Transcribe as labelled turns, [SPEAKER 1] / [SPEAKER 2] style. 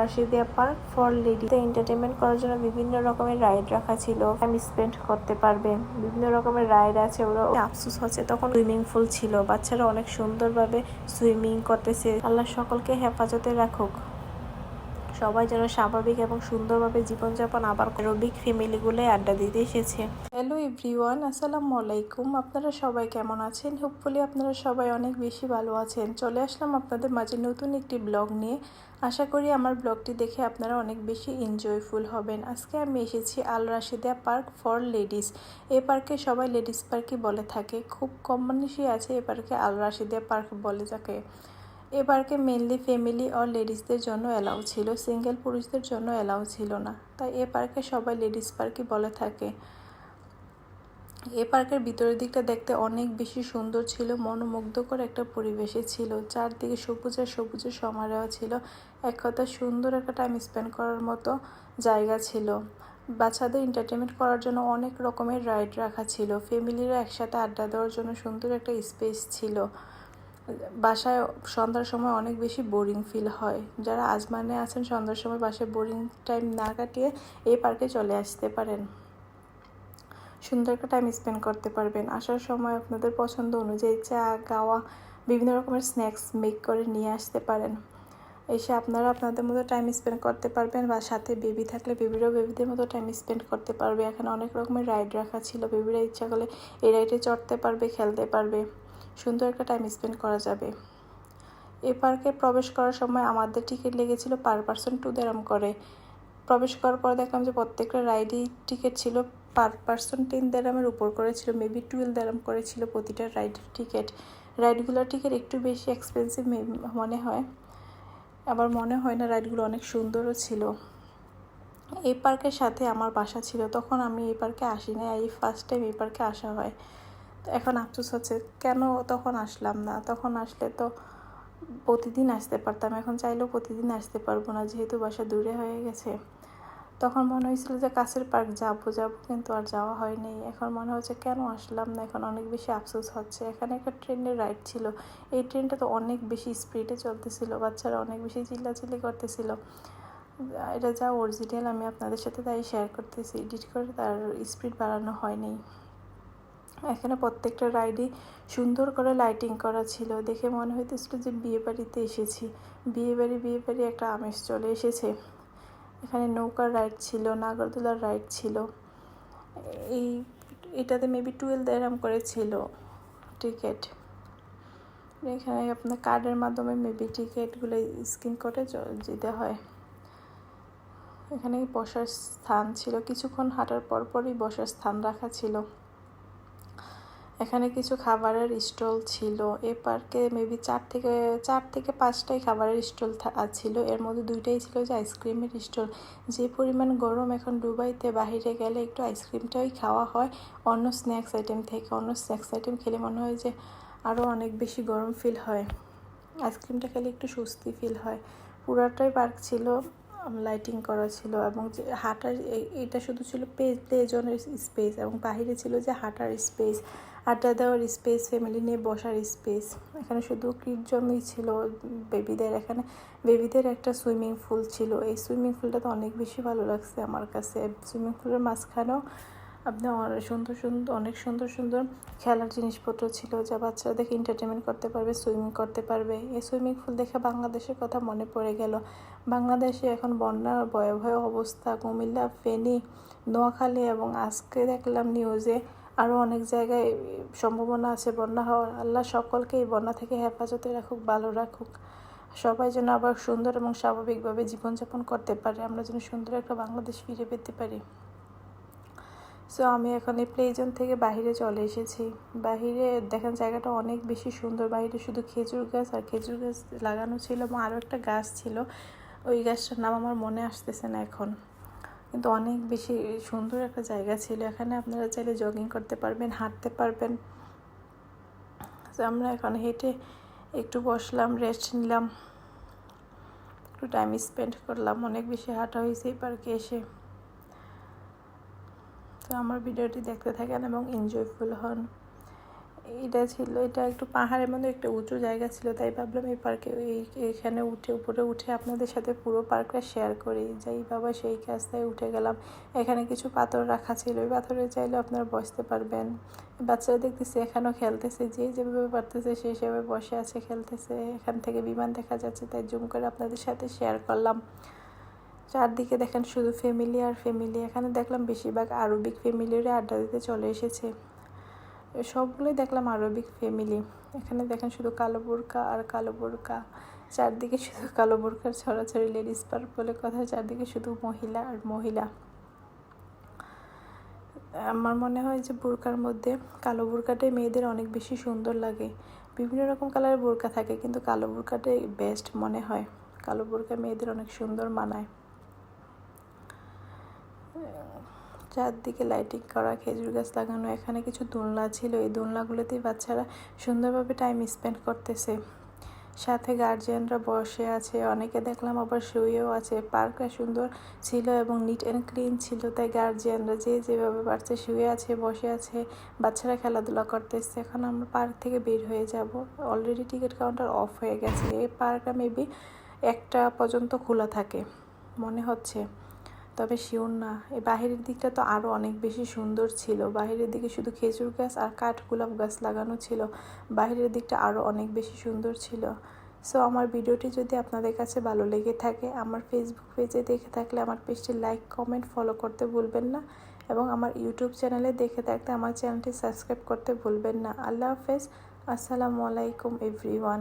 [SPEAKER 1] Rashidia park for lady. Entertainment করার জন্য বিভিন্ন রকমের রাইড রাখা ছিল। টাইম স্পেন্ড করতে পারবে। বিভিন্ন রকমের রাইড আছে ওরা আফসোস হচ্ছে তখন সুইমিং পুল ছিল। বাচ্চারা অনেক সুন্দরভাবে সুইমিং করতেছে। আল্লাহ সকলকে হেফাজতে রাখুক। সবাই যেন স্বাভাবিক এবং সুন্দরভাবে জীবনযাপন আবার রবিক ফ্যামিলিগুলো আড্ডা দিতে এসেছে। হ্যালো এভরিওয়ান, আসসালামু আলাইকুম। আপনারা সবাই কেমন আছেন? হোপফুলি আপনারা সবাই অনেক বেশি ভালো আছেন। চলে আসলাম আপনাদের মাঝে নতুন একটি ব্লগ নিয়ে। আশা করি আমার ব্লগটি দেখে আপনারা অনেক বেশি এনজয়ফুল হবেন। আজকে আমি এসেছি Al Rashida park for ladies. এ পার্কে সবাই লেডিস পার্কই বলে থাকে। খুব কম মানুষই আছে এ পার্কে আল রাশিদা পার্ক বলে থাকে। এ পার্কে মেনলি ফ্যামিলি আর লেডিসদের জন্য অ্যালাউ ছিল। সিঙ্গেল পুরুষদের জন্য অ্যালাউ ছিল না। তাই এ পার্কে সবাই লেডিস পার্কই বলে থাকে। এ পার্কের ভিতরের দিকটা দেখতে অনেক বেশি সুন্দর ছিল। মনোমুগ্ধকর একটা পরিবেশে ছিল। চারদিকে সবুজের সবুজের সমারোহ ছিল। এক কথা, সুন্দর একটা টাইম স্পেন্ড করার মতো জায়গা ছিল। বাচ্চাদের এন্টারটেনমেন্ট করার জন্য অনেক রকমের রাইড রাখা ছিল। ফ্যামিলিরা একসাথে আড্ডা দেওয়ার জন্য সুন্দর একটা স্পেস ছিল। বাসায় সন্ধ্যার সময় অনেক বেশি বোরিং ফিল হয়। যারা আজমানে আছেন, সন্ধ্যার সময় বাসায় বোরিং টাইম না কাটিয়ে এই পার্কে চলে আসতে পারেন। সুন্দর একটা টাইম স্পেন্ড করতে পারবেন। আসার সময় আপনাদের পছন্দ অনুযায়ী চা, গাওয়া, বিভিন্ন রকমের স্ন্যাক্স মেক করে নিয়ে আসতে পারেন। এসে আপনারা আপনাদের মতো টাইম স্পেন্ড করতে পারবেন বা সাথে বেবি থাকলে বেবিরাও বেবিদের মতো টাইম স্পেন্ড করতে পারবে। এখানে অনেক রকমের রাইড রাখা ছিল। বেবিরা ইচ্ছা করলে এই রাইডে চড়তে পারবে, খেলতে পারবে। সুন্দর একটা টাইম স্পেন্ড করা যাবে। এ পার্কে প্রবেশ করার সময় আমাদের টিকিট লেগেছিল পার পার্সন টু দেরাম করে। প্রবেশ করার পর দেখলাম যে প্রত্যেকটা রাইডই টিকিট ছিল পার পার্সন টেন দেরামের উপর করেছিল মেবি টুয়েলভ দেরাম করেছিল প্রতিটা রাইডের টিকিট রাইডগুলোর টিকিট একটু বেশি এক্সপেন্সিভ মনে হয়। আবার মনে হয় না রাইডগুলো অনেক সুন্দরও ছিল। এই পার্কের সাথে আমার বাসা ছিল, তখন আমি এই পার্কে আসি না এই ফার্স্ট টাইম এই পার্কে আসা হয়। এখন আফসোস হচ্ছে, কেন তখন আসলাম না? তখন আসলে তো প্রতিদিন আসতে পারতাম, এখন চাইলেও প্রতিদিন আসতে পারব না, যেহেতু বাসা দূরে হয়ে গেছে। তখন মনে হয়েছিল যে কাছের পার্ক যাব যাব কিন্তু আর যাওয়া হয়নি। এখন মনে হচ্ছে কেন আসলাম না? এখন অনেক বেশি আফসোস হচ্ছে। এখানে একটা ট্রেনের রাইড ছিল। এই ট্রেনটা তো অনেক বেশি স্পিডে চলতেছিল, বাচ্চারা অনেক বেশি চিল্লাচিল্লি করতেছিল। এটা যা অরিজিনাল আমি আপনাদের সাথে তাই শেয়ার করতেছি। এডিট করে তার স্পিড বাড়ানো হয়নি। এখানে প্রত্যেকটা রাইডই সুন্দর করে লাইটিং করা ছিল। দেখে মনে হইতেছিল যে বিয়ে বাড়িতে এসেছি। বিয়ে বাড়ি বিয়ে বাড়ি একটা আমেজ চলে এসেছে। এখানে নৌকার রাইড ছিল, নাগরদোলার রাইড ছিল। এই, এটাতে মেবি টুয়েলভ এরাম করে ছিল টিকিট এখানে আপনার কার্ডের মাধ্যমে মেবি টিকিটগুলো স্ক্রিন করে যেতে হয়। এখানে বসার স্থান ছিল। কিছুক্ষণ হাঁটার পর পরই বসার স্থান রাখা ছিল। এখানে কিছু খাবারের স্টল ছিল। এ পার্কে মেবি চার থেকে চার থেকে পাঁচটাই খাবারের স্টল ছিল। এর মধ্যে দুইটাই ছিল যে আইসক্রিমের স্টল। যে পরিমাণ গরম এখন দুবাইতে বাহিরে গেলে একটু আইসক্রিমটাই খাওয়া হয়। অন্য স্ন্যাক্স আইটেম থেকে, অন্য স্ন্যাক্স আইটেম খেলে মনে হয় যে আরও অনেক বেশি গরম ফিল হয়। আইসক্রিমটা খেলে একটু স্বস্তি ফিল হয়। পুরাটাই পার্ক ছিল লাইটিং করা ছিল এবং যে হাঁটার এটা শুধু ছিল প্লে প্লে জোনের স্পেস এবং বাহিরে ছিল যে হাঁটার স্পেস আড্ডা দেওয়ার স্পেস ফ্যামিলি নিয়ে বসার স্পেস এখানে শুধু ক্রিট জন্যই ছিল বেবিদের এখানে বেবিদের একটা সুইমিং পুল ছিল। এই সুইমিং পুলটা তো অনেক বেশি ভালো লাগছে আমার কাছে। সুইমিং পুলের মাঝখানেও আপনি সুন্দর সুন্দর, অনেক সুন্দর সুন্দর খেলার জিনিসপত্র ছিল যা বাচ্চারা দেখে এন্টারটেনমেন্ট করতে পারবে সুইমিং করতে পারবে। এই সুইমিং পুল দেখে বাংলাদেশের কথা মনে পড়ে গেল। বাংলাদেশে এখন বন্যার ভয়াবহ অবস্থা। কুমিল্লা, ফেনী, নোয়াখালী এবং আজকে দেখলাম নিউজে আরও অনেক জায়গায় সম্ভাবনা আছে বন্যা হওয়ার। আল্লাহ সকলকে এই বন্যা থেকে হেফাজতে রাখুক ভালো রাখুক। সবাই যেন আবার সুন্দর এবং স্বাভাবিকভাবে জীবনযাপন করতে পারে। আমরা যেন সুন্দর একটা বাংলাদেশ ফিরে পেতে পারি। সো আমি এখন এই প্লেজন থেকে বাহিরে চলে এসেছি। বাহিরে দেখেন জায়গাটা অনেক বেশি সুন্দর। বাহিরে শুধু খেজুর গাছ আর খেজুর গাছ লাগানো ছিল এবং আরও একটা গাছ ছিল। ওই গাছটার নাম আমার মনে আসতেছে না এখন। কিন্তু অনেক বেশি সুন্দর একটা জায়গা ছিল। এখানে আপনারা চাইলে জগিং করতে পারবেন, হাঁটতে পারবেন। আমরা এখন হেঁটে একটু বসলাম রেস্ট নিলাম। একটু টাইম স্পেন্ড করলাম। অনেক বেশি হাঁটা হয়েছে এই পার্কে এসে। তো আমার ভিডিওটি দেখতে থাকেন এবং এনজয়ফুল হন। এটা ছিল, এটা একটু পাহাড়ের মধ্যে একটা উঁচু জায়গা ছিল, তাই ভাবলাম এই পার্কে এই, এখানে উঠে, উপরে উঠে আপনাদের সাথে পুরো পার্কটা শেয়ার করি। যাই বাবা, সেই রাস্তায় উঠে গেলাম। এখানে কিছু পাথর রাখা ছিল, ওই পাথরে চাইলে আপনারা বসতে পারবেন। বাচ্চারা দেখতেছে এখানেও খেলতেছে, যে যেভাবে পারতেছে সেই সেভাবে বসে আছে, খেলতেছে। এখান থেকে বিমান দেখা যাচ্ছে, তাই জুম করে আপনাদের সাথে শেয়ার করলাম। চারদিকে দেখেন শুধু ফ্যামিলি আর ফ্যামিলি এখানে দেখলাম বেশিরভাগ আরবিক ফ্যামিলিরা আড্ডা দিতে চলে এসেছে। সবগুলোই দেখলাম আরবিক ফ্যামিলি এখানে দেখেন শুধু কালো বোরকা আর কালো বোরকা। চারদিকে শুধু কালো বোরকার ছড়াছড়ি লেডিস পার্ক বলে কথা, চারদিকে শুধু মহিলা আর মহিলা। আমার মনে হয় যে বোরকার মধ্যে কালো বোরকাটাই মেয়েদের অনেক বেশি সুন্দর লাগে। বিভিন্ন রকম কালারের বোরকা থাকে, কিন্তু কালো বোরকাটাই বেস্ট মনে হয়। কালো বোরকা মেয়েদের অনেক সুন্দর মানায়। চারদিকে লাইটিং করা, খেজুর গাছ লাগানো, এখানে কিছু দোলনা ছিল। এই দোলনাগুলোতেই বাচ্চারা সুন্দরভাবে টাইম স্পেন্ড করতেছে। সাথে গার্জিয়ানরা বসে আছে। অনেকে দেখলাম আবার শুয়েও আছে। পার্কটা সুন্দর ছিল এবং নিট অ্যান্ড ক্লিন ছিল। তাই গার্জিয়ানরা যে যেভাবে পারছে শুয়ে আছে, বসে আছে। বাচ্চারা খেলাধুলা করতেছে। এখন আমরা পার্ক থেকে বের হয়ে যাব। অলরেডি টিকিট কাউন্টার অফ হয়ে গেছে। এই পার্কটা মেবি একটা পর্যন্ত খোলা থাকে, মনে হচ্ছে। তবে শিওর না। এই বাহিরের দিকটা তো আরও অনেক বেশি সুন্দর ছিল। বাহিরের দিকে শুধু খেজুর গাছ আর কাঠ গোলাপ গাছ লাগানো ছিল। বাহিরের দিকটা আরও অনেক বেশি সুন্দর ছিল। সো আমার ভিডিওটি যদি আপনাদের কাছে ভালো লেগে থাকে, আমার ফেসবুক পেজে দেখে থাকলে আমার পেজটি লাইক কমেন্ট ফলো করতে ভুলবেন না এবং আমার ইউটিউব চ্যানেলে দেখে থাকলে আমার চ্যানেলটি সাবস্ক্রাইব করতে ভুলবেন না। আল্লাহ হাফেজ। আসসালামু আলাইকুম এভরিওয়ান